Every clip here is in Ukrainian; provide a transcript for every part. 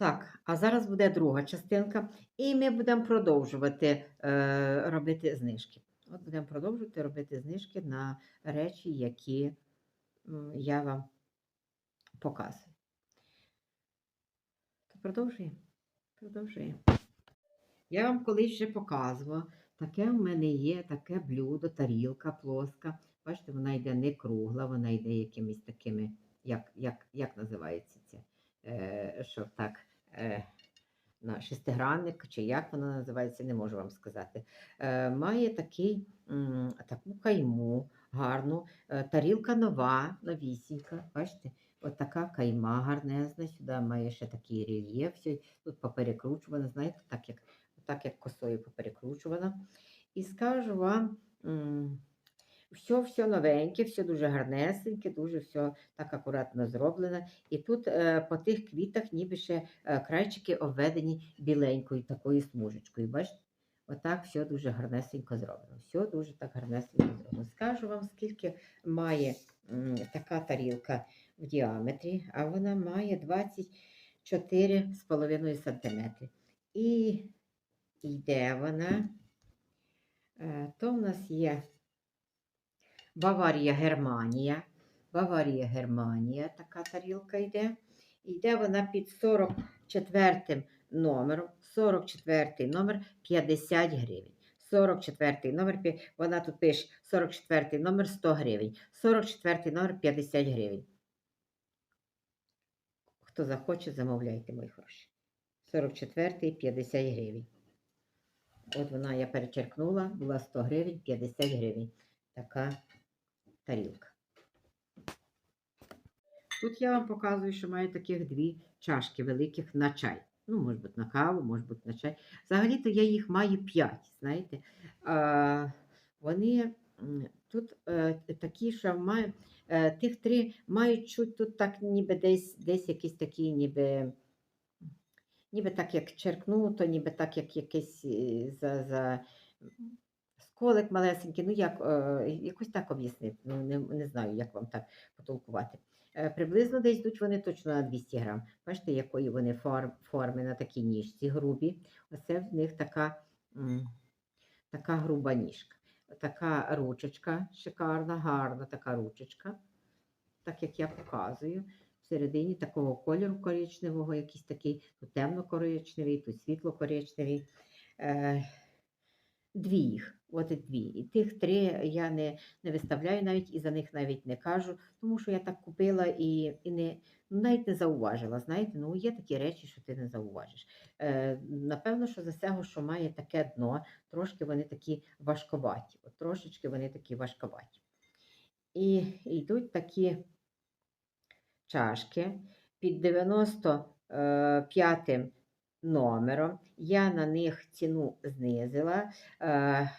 Так, а зараз буде друга частинка, і ми будемо продовжувати е, робити знижки. От будемо продовжувати робити знижки на речі, які я вам показую. То продовжуємо. Продовжуємо. Я вам колись вже показувала. Таке в мене є таке блюдо, тарілка плоска. Бачите, вона йде не кругла, вона йде якимись такими, як, як, як називається це? Е, що так, е, на шестигранник, чи як вона називається, не можу вам сказати. Е, має такий, таку кайму гарну. Е, тарілка нова, новісінька. Бачите? От така кайма гарнезна. Сюди має ще такий рельєф. Тут поперекручувано, знаєте, так як, так як косою поперекручувано. І скажу вам, все, все новеньке, все дуже гарнесеньке, дуже все так акуратно зроблено. І тут е, по тих квітах ніби ще е, крайчики обведені біленькою такою смужечкою. Бачите? Отак все дуже гарнесенько зроблено. Все дуже так гарнесенько зроблено. Скажу вам, скільки має м, така тарілка в діаметрі, а вона має 24,5 см. І йде вона. Е, То в нас є Баварія, Германія. Баварія, Германія, така тарілка йде. Йде вона під 44 номером. 44 номер 50 гривень. 44 номер, вона тут пише 44 номер 100 гривень. 44 номер 50 гривень. Хто захоче, замовляйте, мої хороші. 44 50 гривень. От вона я перечеркнула, була 100 гривень, 50 гривень. Така тарілка. Тут я вам показую, що маю таких дві чашки великих на чай. Ну, може бути, на каву, може бути на чай. Взагалі-то я їх маю 5, знаєте. А, вони тут е, такі, маю, е, тих три мають чуть тут так, ніби десь, десь якісь такі, ніби, ніби так, як черкнуто, ніби так, як якийсь е, за, за сколик малесенький, ну як, е, якось так об'яснити, ну не, не знаю, як вам так потолкувати. Е, Приблизно десь йдуть вони точно на 200 грам. Бачите, якої вони форм, форми на такій ніжці грубі. Оце в них така, така груба ніжка. Така ручечка шикарна, гарна така ручечка, так як я показую. Всередині такого кольору коричневого, якийсь такий тут темно-коричневий, тут світло-коричневий. Е, Дві їх, от і дві. І тих три я не, не виставляю навіть і за них навіть не кажу, тому що я так купила і, і не, ну, навіть не зауважила. Знаєте, ну є такі речі, що ти не зауважиш. Е, напевно, що за цього, що має таке дно, трошки вони такі важковаті. От трошечки вони такі важковаті. І йдуть такі чашки під 95 номером. Я на них ціну знизила е, е,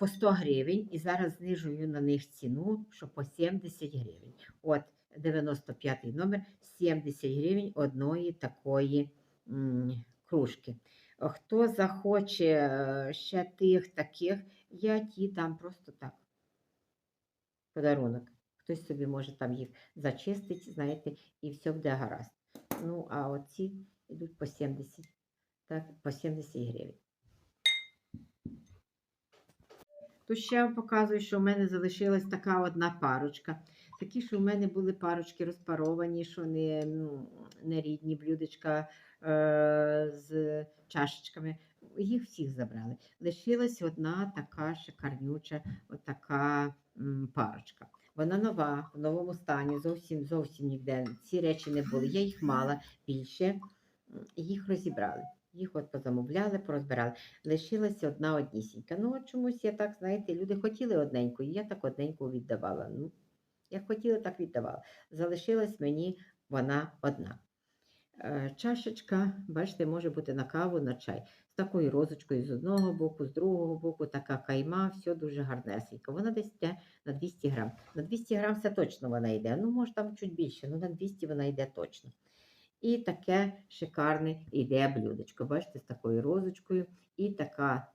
по 100 гривень і зараз знижую на них ціну, що по 70 гривень. От 95 номер 70 гривень одної такої м, кружки. Хто захоче е, ще тих таких, я ті дам просто так. Подарунок. Хтось собі може там їх зачистити, знаєте, і все буде гаразд. Ну, а оці йдуть по 70, так, по 70 гривень. Тут ще показую, що в мене залишилась така одна парочка. Такі, що в мене були парочки розпаровані, що не, ну, не рідні блюдечка е, з чашечками. Їх всіх забрали. Лишилась одна така шикарнюча, отака парочка. Вона нова, в новому стані, зовсім зовсім ніде. Ці речі не були. Я їх мала більше, їх розібрали. Їх от позамовляли, порозбирали. Лишилася одна однісінька. Ну, чомусь я так, знаєте, люди хотіли одненьку, і я так одненьку віддавала. Ну, як хотіла, так віддавала. Залишилась мені вона одна. Е, Чашечка, бачите, може бути на каву, на чай. З такою розочкою з одного боку, з другого боку, така кайма, все дуже гарнесенько. Вона десь йде на 200 грам. На 200 грам це точно вона йде. Ну, може, там чуть більше, ну на 200 вона йде точно. І таке шикарне йде блюдечко. Бачите, з такою розочкою. І така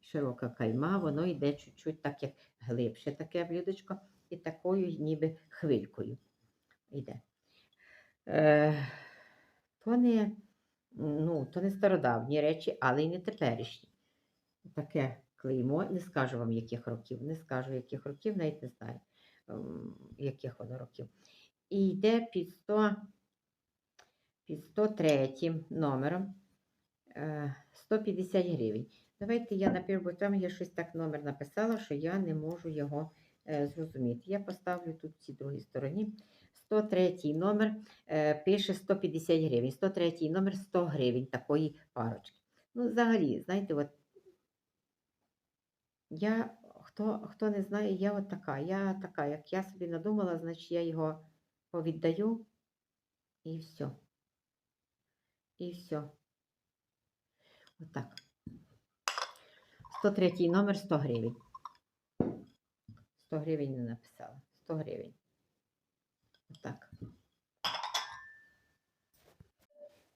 широка кайма, воно йде чуть-чуть так, як глибше таке блюдечко, і такою ніби хвилькою йде. Е, то не, ну, то не стародавні речі, але й не теперішні. Таке клеймо, не скажу вам, яких років, не скажу, яких років, навіть не знаю, ем, яких воно років. І йде під 100, під 103 номером е, 150 гривень. Давайте я напишу, бо там я щось так номер написала, що я не можу його е, зрозуміти. Я поставлю тут в цій другій стороні. 103 номер е, пише 150 гривень. 103 номер 100 гривень такої парочки. Ну, взагалі, знаєте, от я, хто, хто не знає, я от така. Я така, як я собі надумала, значить я його повіддаю і все. І все. Отак. 103 номер 100 гривень. 100 гривень не написала. 100 гривень. Отак.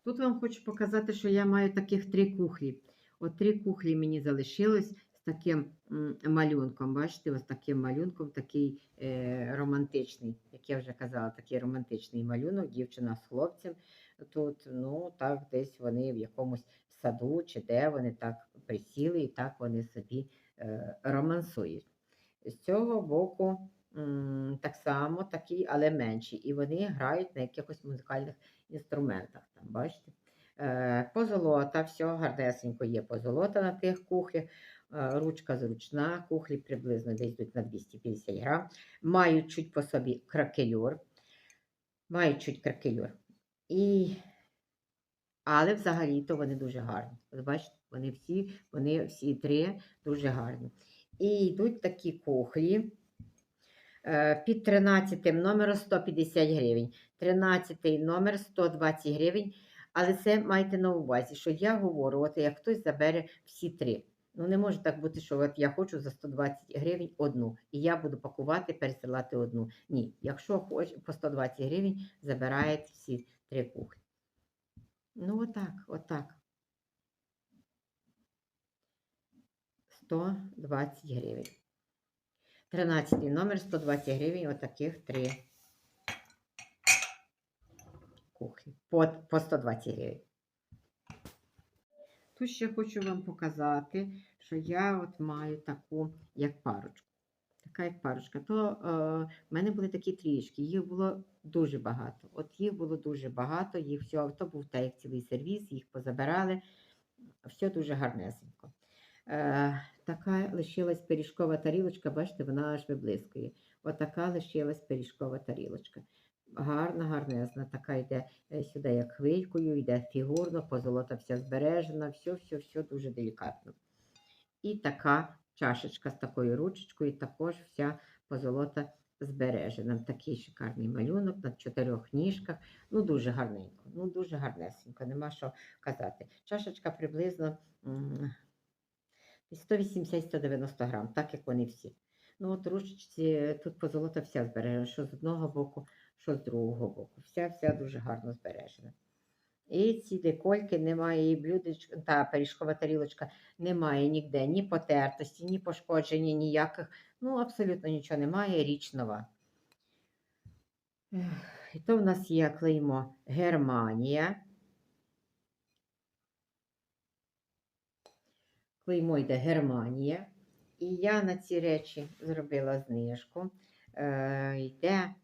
Тут вам хочу показати, що я маю таких три кухлі. От три кухлі мені залишилось таким малюнком. Бачите, ось таким малюнком, такий е, романтичний, як я вже казала, такий романтичний малюнок, дівчина з хлопцем. Тут, ну, так, десь вони в якомусь саду чи де вони так присіли і так вони собі е, романсують. З цього боку так само такі, але менші. І вони грають на якихось музикальних інструментах. Там, бачите? Е, позолота, все гарнесенько є позолота на тих кухлях. Е, Ручка зручна, кухлі приблизно десь йдуть на 250 грам. Мають чуть по собі кракелюр. Мають чуть кракелюр. І... Але взагалі-то вони дуже гарні. Бачите, вони всі, вони всі три дуже гарні. І йдуть такі кухлі е, під 13 номером 150 гривень. 13 номер 120 гривень. Але це майте на увазі, що я говорю, от як хтось забере всі три. Ну, не може так бути, що от я хочу за 120 гривень одну, і я буду пакувати, пересилати одну. Ні, якщо хоч по 120 гривень, забираєте всі три кухні. Ну, отак, отак. 120 гривень. 13 номер 120 гривень, отаких три кухні. По, по 120 гривень. Тут ще хочу вам показати, що я от маю таку, як парочку. Така як парочка. То е, в мене були такі трішки, їх було дуже багато. От їх було дуже багато, їх все, то був та як цілий сервіс, їх позабирали. Все дуже гарнесенько. Е, така лишилась пиріжкова тарілочка, бачите, вона аж виблискує. Отака лишилась пиріжкова тарілочка. Гарна, гарнезна, така йде е, сюди як хвилькою, йде фігурно, позолота вся збережена, все, все, все дуже делікатно. І така чашечка з такою ручечкою, також вся позолота збережена. Такий шикарний малюнок на чотирьох ніжках. Ну, дуже гарненько, ну дуже гарнесенько, нема що казати. Чашечка приблизно 180-190 грам, так як вони всі. Ну, от ручечці тут позолота вся збережена, що з одного боку, що з другого боку. Вся вся дуже гарно збережена. І ці декольки немає, і блюдечка, та пиріжкова тарілочка немає ніде, ні потертості, ні пошкодження, ніяких. Ну, абсолютно нічого немає, річ нова. І то в нас є клеймо Германія. Клеймо йде Германія. І я на ці речі зробила знижку. Е, йде,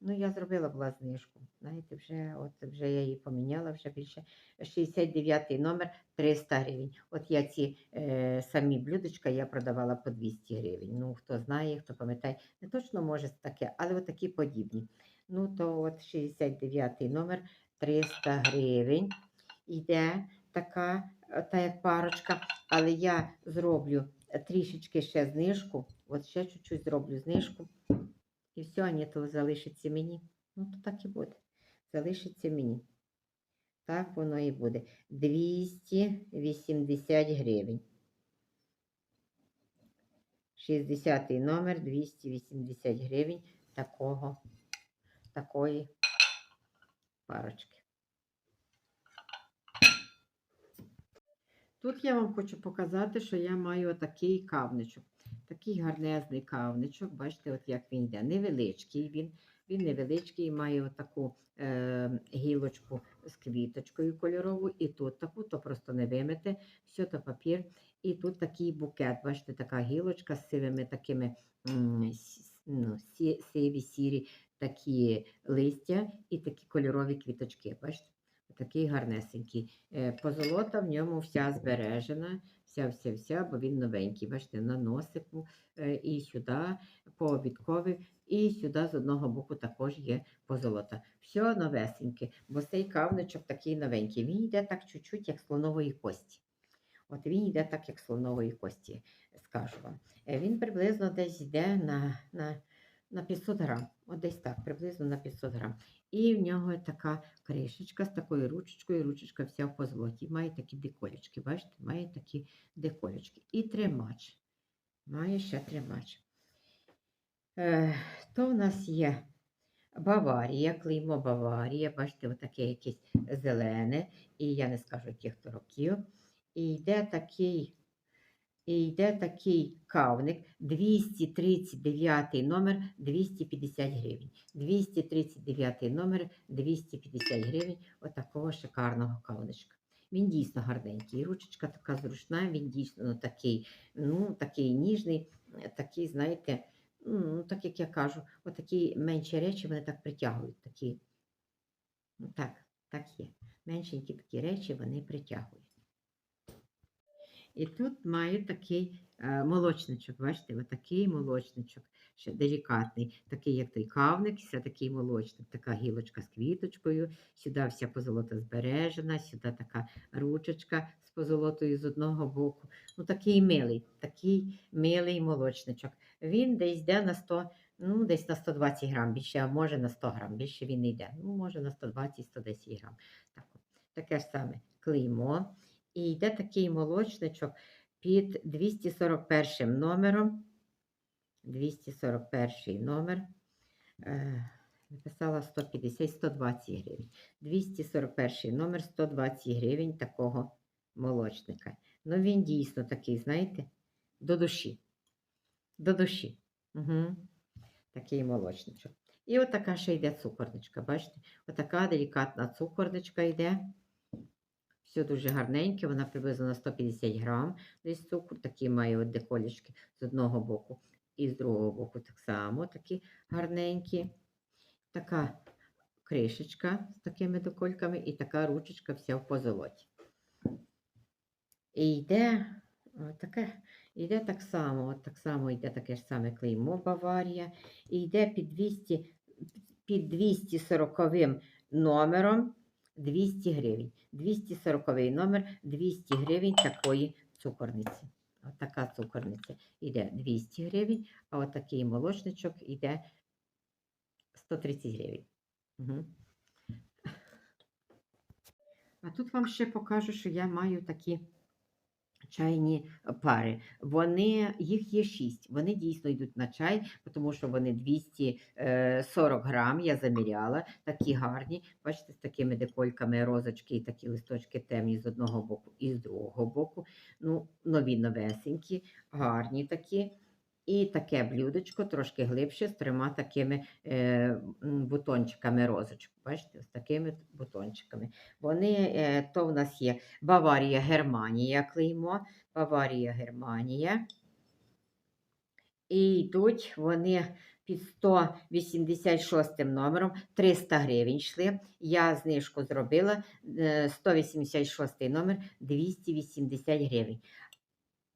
ну, я зробила була знижку. Знаєте, вже, от, вже я її поміняла, вже більше 69 номер 300 гривень. От я ці е, самі блюдечка я продавала по 200 гривень. Ну, хто знає, хто пам'ятає, не точно може таке, але от такі подібні. Ну, то от 69 номер 300 гривень. Іде така, е, та як парочка, але я зроблю трішечки ще знижку. От ще чуть-чуть зроблю знижку. І все, а ні, то залишиться мені. Ну, то так і буде. Залишиться мені. Так воно і буде. 280 гривень. 60 номер 280 гривень такого, такої парочки. Тут я вам хочу показати, що я маю такий кавничок. Такий гарнезний кавничок. Бачите, от як він йде. Невеличкий він. Він невеличкий, має отаку е, гілочку з квіточкою кольорову, і тут таку, то просто не вимити, все то папір. І тут такий букет, бачите, така гілочка з сивими такими ну, сиві, сірі такі листя і такі кольорові квіточки. Бачите? Такий гарнесенький. Е, Позолота в ньому вся збережена, вся, вся, вся, бо він новенький. Бачите, на носику е, і сюди по обідкові, і сюди з одного боку також є позолота. Все новесеньке, бо цей кавничок такий новенький. Він йде так чуть-чуть, як слонової кості. От він йде так, як слонової кості, скажу вам. Е, Він приблизно десь йде на, на, на 500 грам. От десь так, приблизно на 500 грам. І в нього така кришечка з такою ручечкою, ручечка вся в позолоті. Має такі деколечки, бачите, має такі деколечки. І тримач. Має ще тримач. Е, то в нас є Баварія, клеймо Баварія, бачите, отаке якесь зелене, і я не скажу, яких то років. І йде такий, і йде такий кавник 239 номер 250 гривень. 239 номер 250 гривень отакого шикарного кавничка. Він дійсно гарненький. Ручечка така зручна, він дійсно ну, такий, ну, такий ніжний, такий, знаєте, ну, так як я кажу, отакі менші речі вони так притягують. Такі, так, так є. Меншенькі такі речі вони притягують. І тут маю такий е, молочничок, бачите, отакий молочничок, ще делікатний, такий, як той кавник, все такий молочник, така гілочка з квіточкою, сюди вся позолота збережена, сюди така ручечка з позолотою з одного боку. Ну, такий милий, такий милий молочничок. Він десь йде на 100, ну, десь на 120 грам, більше, а може на 100 грам, більше він йде. Ну, може на 120-110 грам. Так, таке ж саме клеймо. І йде такий молочничок під 241 номером. 241 номер. Е, написала 150-120 гривень. 241 номер 120 гривень такого молочника. Ну, він дійсно такий, знаєте, до душі. До душі. Угу. Такий молочничок. І отака ще йде цукорничка. Бачите? Отака делікатна цукорничка йде. Все дуже гарненьке, вона приблизно на 150 грам. Десь цукор, такі має от з одного боку і з другого боку так само такі гарненькі. Така кришечка з такими декольками і така ручечка вся в позолоті. І йде таке, йде так само, так само йде таке ж саме клеймо Баварія, і йде під 200, під 240 номером 200 гривень. 240 номер 200 гривень такої цукорниці. От цукорниця йде 200 гривень, а от такий молочничок йде 130 гривень. Угу. А тут вам ще покажу, що я маю такі чайні пари. Вони, їх є 6. Вони дійсно йдуть на чай, тому що вони 240 грам, я заміряла, такі гарні. Бачите, з такими декольками розочки і такі листочки темні з одного боку і з другого боку. Ну, нові новесенькі, гарні такі. І таке блюдечко трошки глибше з трьома такими е, бутончиками розочок. Бачите, з такими бутончиками. Вони, е, то в нас є Баварія, Германія клеймо. Баварія, Германія. І йдуть вони під 186 номером 300 гривень йшли. Я знижку зробила е, 186 номер 280 гривень.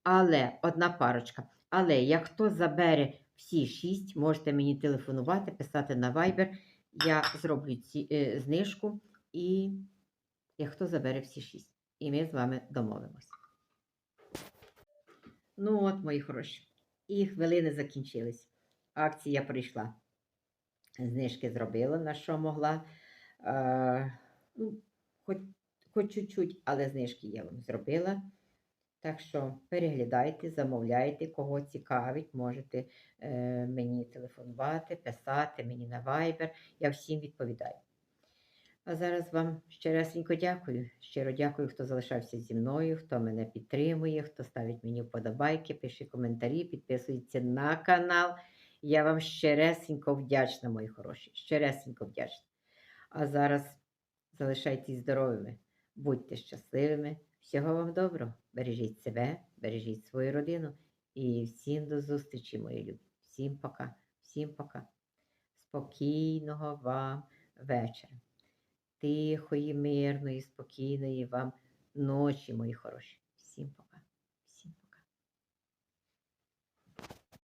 Але одна парочка. Але як хто забере всі 6, можете мені телефонувати, писати на Viber. Я зроблю ці, е, знижку і як хто забере всі 6. І ми з вами домовимося. Ну от, мої хороші. І хвилини закінчились. Акція прийшла. Знижки зробила, на що могла. Е, ну, хоч чуть-чуть, але знижки я вам зробила. Так що переглядайте, замовляйте, кого цікавить, можете е, мені телефонувати, писати мені на Viber. Я всім відповідаю. А зараз вам щиресенько дякую. Щиро дякую, хто залишався зі мною, хто мене підтримує, хто ставить мені вподобайки, пише коментарі, підписується на канал. Я вам щиресенько вдячна, мої хороші. Щиресенько вдячна. А зараз залишайтесь здоровими, будьте щасливими. Всього вам доброго. Бережіть себе, бережіть свою родину. І всім до зустрічі, мої любі. Всім пока. Всім пока. Спокійного вам вечора. Тихої, мирної, спокійної вам ночі, мої хороші. Всім пока.